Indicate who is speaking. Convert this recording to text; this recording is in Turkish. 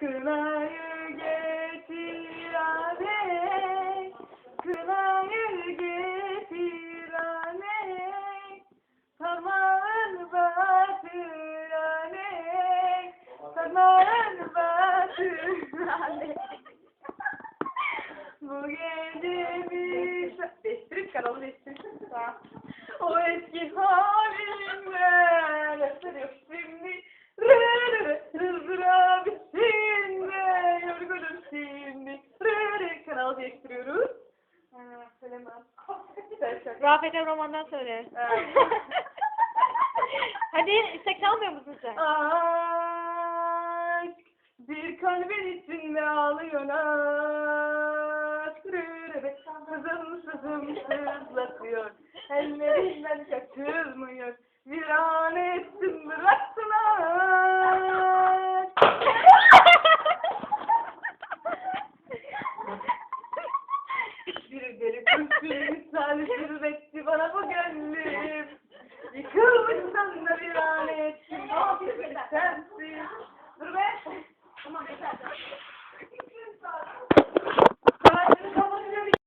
Speaker 1: Kınayı getir anne, kınayı getir anne, parmağın batır anne, parmağın batır anne. Bu gece bir... Değiştirip kanalı değiştirip. O eski halimle Kanalı değiştiriyoruz. Ha, söylemem. Söyle, söyle.
Speaker 2: Rafet romandan söyle.
Speaker 1: Evet.
Speaker 2: Hadi istek çalmıyor musun sen?
Speaker 1: Aşk bir kalbin içinde ağlıyor aşk Sızım sızım sızlatıyor Ellerinden kaçırmıyor Bir an Üstünün tanesi üretti bana bu gönlüm. Yıkılmış sana bir lanet. Ne yapıyorsun sensin? Dur be. Tamam yeter.